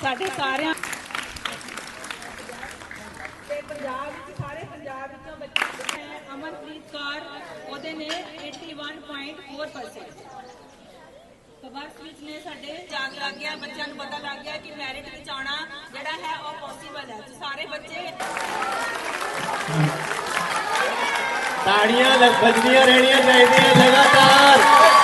ਸਾਡੇ ਸਾਰਿਆਂ ਤੇ ਪੰਜਾਬ ਵਿੱਚ ਸਾਰੇ ਪੰਜਾਬ ਵਿੱਚੋਂ ਬੱਚੇ ਹੈ ਅਮਨਪ੍ਰੀਤ ਕੌਰ ਉਹਦੇ ਨੇ 81.4% ਕਬਰਸ ਵਿੱਚ ਨੇ ਸਾਡੇ ਜਾਗ ਲੱਗ ਗਿਆ ਬੱਚਿਆਂ ਨੂੰ ਪਤਾ ਲੱਗ ਗਿਆ ਕਿ ਮੈਰਿਟ ਵਿੱਚ ਆਉਣਾ ਜਿਹੜਾ ਹੈ ਉਹ ਪੋਸੀਬਲ ਹੈ। ਤੇ ਸਾਰੇ ਬੱਚੇ ਤਾੜੀਆਂ ਲੱਗ ਵੱਜਦੀਆਂ ਰਹਿਣੀਆਂ ਚਾਹੀਦੀਆਂ ਲਗਾਤਾਰ।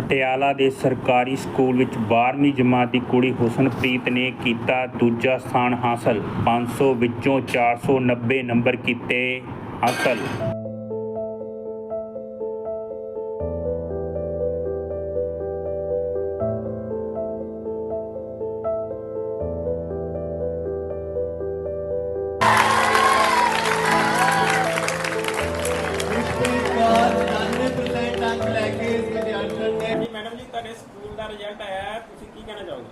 ਪਟਿਆਲਾ ਦੇ ਸਰਕਾਰੀ ਸਕੂਲ ਵਿੱਚ 12ਵੀਂ ਜਮਾਤ ਦੀ ਕੁੜੀ ਹੁਸਨਪ੍ਰੀਤ ਨੇ ਕੀਤਾ ਦੂਜਾ ਸਥਾਨ ਹਾਸਲ। 500 ਵਿੱਚੋਂ 490 ਨੰਬਰ ਕੀਤੇ ਹਾਸਲ। ਤੁਹਾਡੇ ਸਕੂਲ ਦਾ ਰਿਜ਼ਲਟ ਆਇਆ ਹੈ? ਤੁਸੀਂ ਕੀ ਕਹਿਣਾ ਚਾਹੋਗੇ?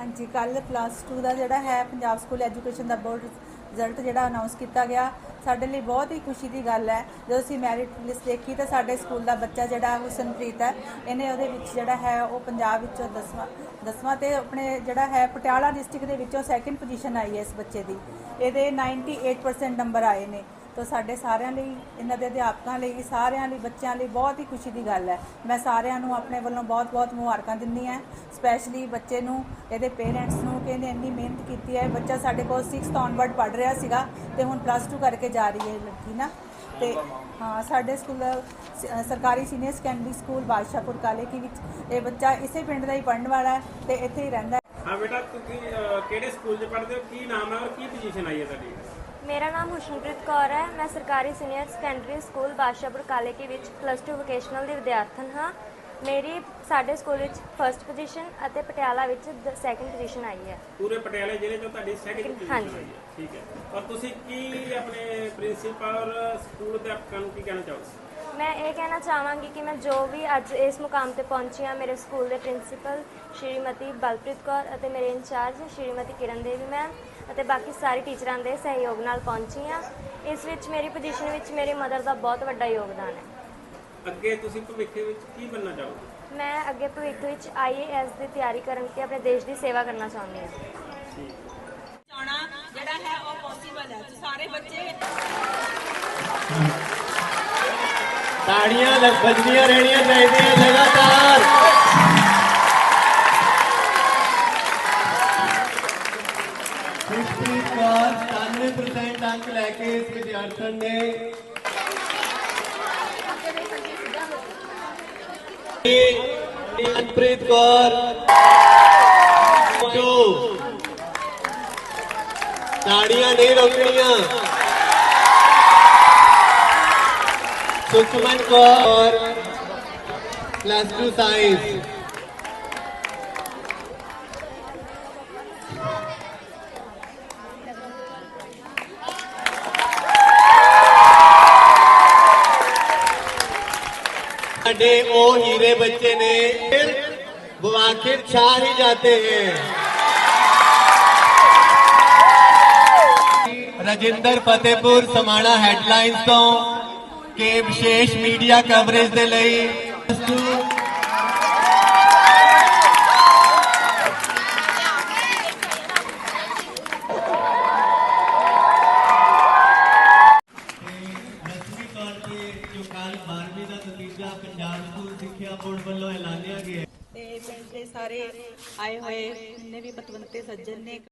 ਹਾਂਜੀ ਕੱਲ ਪਲੱਸ 2 ਦਾ ਜਿਹੜਾ ਹੈ, ਪੰਜਾਬ ਸਕੂਲ ਐਜੂਕੇਸ਼ਨ ਦਾ ਬੋਰਡ ਰਿਜ਼ਲਟ ਜਿਹੜਾ ਅਨਾਉਂਸ ਕੀਤਾ ਗਿਆ। ਸਾਡੇ ਲਈ ਬਹੁਤ ਹੀ ਖੁਸ਼ੀ ਦੀ ਗੱਲ ਹੈ। ਜਦੋਂ ਅਸੀਂ ਮੈਰਿਟ ਲਿਸਟ ਦੇਖੀ ਤਾਂ ਸਾਡੇ ਸਕੂਲ ਦਾ ਬੱਚਾ ਜਿਹੜਾ ਹੁਸਨਪ੍ਰੀਤ ਹੈ। ਇਹਨੇ ਉਹਦੇ ਵਿੱਚ ਜਿਹੜਾ ਹੈ, ਉਹ ਪੰਜਾਬ ਵਿੱਚੋਂ ਦਸਵਾਂ ਦਸਵਾਂ ਤੇ ਆਪਣੇ ਜਿਹੜਾ ਹੈ, ਪਟਿਆਲਾ ਡਿਸਟ੍ਰਿਕਟ ਦੇ ਵਿੱਚੋਂ ਸੈਕਿੰਡ ਪੋਜੀਸ਼ਨ ਆਈ ਹੈ ਇਸ ਬੱਚੇ ਦੀ। ਇਹਦੇ 98% ਨੰਬਰ ਆਏ ਨੇ। ਤਾਂ ਸਾਡੇ ਸਾਰਿਆਂ ਲਈ, ਇਹਨਾਂ ਦੇ ਅਧਿਆਪਕਾਂ ਲਈ, ਸਾਰਿਆਂ ਲਈ, ਬੱਚਿਆਂ ਲਈ ਬਹੁਤ ਹੀ ਖੁਸ਼ੀ ਦੀ ਗੱਲ ਹੈ। ਮੈਂ ਸਾਰਿਆਂ ਨੂੰ ਆਪਣੇ ਵੱਲੋਂ ਬਹੁਤ-ਬਹੁਤ ਮੁਬਾਰਕਾਂ ਦਿੰਦੀ ਹਾਂ ਸਪੈਸ਼ਲੀ ਬੱਚੇ ਨੂੰ, ਇਹਦੇ ਪੇਰੈਂਟਸ ਨੂੰ ਕਿ ਇਹਨੇ ਇੰਨੀ ਮਿਹਨਤ ਕੀਤੀ ਹੈ। ਬੱਚਾ ਸਾਡੇ ਕੋਲ 6th ਔਨਵਰਡ ਪੜ ਰਿਹਾ ਸੀਗਾ ਤੇ ਹੁਣ ਪਲੱਸ 2 ਕਰਕੇ ਜਾ ਰਹੀ ਹੈ ਲੜਕੀ ਨਾ। ਤੇ ਹਾਂ, ਸਾਡੇ ਸਕੂਲ ਸਰਕਾਰੀ senior secondary school Badshahpur Kaleki ਵਿੱਚ ਇਹ ਬੱਚਾ ਇਸੇ ਪਿੰਡ ਦਾ ਹੀ ਪੜਨ ਵਾਲਾ ਹੈ ਤੇ ਇੱਥੇ ਹੀ ਰਹਿੰਦਾ ਹਾਂ। ਬੇਟਾ, ਤੁਸੀਂ ਕਿਹੜੇ ਸਕੂਲ 'ਚ ਪੜ੍ਹਦੇ ਹੋ? ਕੀ ਨਾਮ ਹੈ ਔਰ ਕੀ ਪੋਜੀਸ਼ਨ ਆਈ ਹੈ ਤੁਹਾਡੀ? ਮੇਰਾ ਨਾਮ ਹੁਸ਼ਨਪ੍ਰੀਤ ਕੌਰ ਹੈ। ਮੈਂ ਸਰਕਾਰੀ senior secondary school Badshahpur Kaleki ਵਿੱਚ ਪਲੱਸ 2 ਵੋਕੇਸ਼ਨਲ ਦੀ ਵਿਦਿਆਰਥਣ ਹਾਂ। ਮੇਰੀ ਸਾਡੇ ਸਕੂਲ ਵਿੱਚ ਫਰਸਟ ਪੋਜੀਸ਼ਨ ਅਤੇ ਪਟਿਆਲਾ ਵਿੱਚ ਸੈਕੰਡ ਪੋਜੀਸ਼ਨ ਆਈ ਹੈ। ਪੂਰੇ ਪਟਿਆਲੇ ਜ਼ਿਲ੍ਹੇ 'ਚੋਂ ਤੁਹਾਡੀ ਸੈਕਿੰਡ ਪੋਜੀਸ਼ਨ ਹਾਂਜੀ। ਆਈ ਹੈ। ਠੀਕ ਹੈ। ਔਰ ਤੁਸੀਂ ਕੀ ਆਪਣੇ ਪ੍ਰਿੰਸੀਪਲ ਔਰ ਸਕੂਲ ਅਧਿਆਪਕਾਂ ਨੂੰ ਕੀ ਕਹਿਣਾ ਚਾਹੋਗੇ? ਮੈਂ ਇਹ ਕਹਿਣਾ ਚਾਹਾਂਗੀ ਕਿ ਮੈਂ ਜੋ ਵੀ ਅੱਜ ਇਸ ਮੁਕਾਮ ਤੇ ਪਹੁੰਚੀ ਹਾਂ ਮੇਰੇ ਸਕੂਲ ਦੇ ਪ੍ਰਿੰਸੀਪਲ ਸ਼੍ਰੀਮਤੀ ਬਲਪ੍ਰੀਤ ਕੌਰ ਅਤੇ ਮੇਰੇ in charge Shrimati Kiran Devi ma'am ਅਤੇ ਬਾਕੀ ਸਾਰੇ ਟੀਚਰਾਂ ਦੇ ਸਹਿਯੋਗ ਨਾਲ ਪਹੁੰਚੀ ਹਾਂ। ਇਸ ਵਿੱਚ ਮੇਰੀ ਪੋਜੀਸ਼ਨ ਵਿੱਚ ਮੇਰੀ ਮਦਰ ਦਾ ਬਹੁਤ ਵੱਡਾ ਯੋਗਦਾਨ ਹੈ। ਅੱਗੇ ਤੁਸੀਂ ਭਵਿੱਖ ਵਿੱਚ ਕੀ ਬਣਨਾ ਚਾਹੋਗੇ? ਮੈਂ ਅੱਗੇ ਭਵਿੱਖ ਵਿੱਚ ਆਈਏਐਸ ਦੀ ਤਿਆਰੀ ਕਰਨ ਤੇ ਆਪਣੇ ਦੇਸ਼ ਦੀ ਸੇਵਾ ਕਰਨਾ ਚਾਹੁੰਦੀ ਹਾਂ। ਆਉਣਾ ਜਿਹੜਾ ਹੈ ਉਹ ਪੋਸੀਬਲ ਹੈ। ਤੇ ਸਾਰੇ ਬੱਚੇ ਤਾੜੀਆਂ ਲੱਗ ਵੱਜਦੀਆਂ ਰਹਿਣੀਆਂ ਚਾਹੀਦੀਆਂ ਲਗਾਤਾਰ। ਪ੍ਰੀਤ ਕੌਰ 99% ਅੰਕ ਲੈ ਕੇ ਇਸ ਵਿਦਿਆਰਥਣ ਨੇ ਅਨਪ੍ਰੀਤ ਕੌਰ। ਜੋ ਤਾੜੀਆਂ ਨਹੀਂ ਰੋਕਣੀਆਂ। ਸੁਖਮਨ ਕੌਰ ਪਲੱਸ 2 ਸਾਇੰਸ ਸਾਡੇ ਉਹ ਹੀਰੇ ਬੱਚੇ ਨੇ वो आखिर छा ही जाते हैं ਰਜਿੰਦਰ ਫਤਿਹਪੁਰ ਸਮਾਣਾ ਹੈਡਲਾਈਨਸ ਤੋਂ ਕਿ ਵਿਸ਼ੇਸ਼ ਮੀਡੀਆ ਕਵਰੇਜ ਦੇ ਲਈ ਨਤੀਜਾ ਪੰਜਾਬ ਸਕੂਲ ਸਿੱਖਿਆ ਬੋਰਡ ਵੱਲੋਂ ਐਲਾਨਿਆ ਗਿਆ ਤੇ ਪਿੰਡ ਦੇ ਸਾਰੇ ਆਏ ਹੋਏ, ਜਿੰਨੇ ਵੀ ਪਤਵੰਤੇ ਸੱਜਣ ਨੇ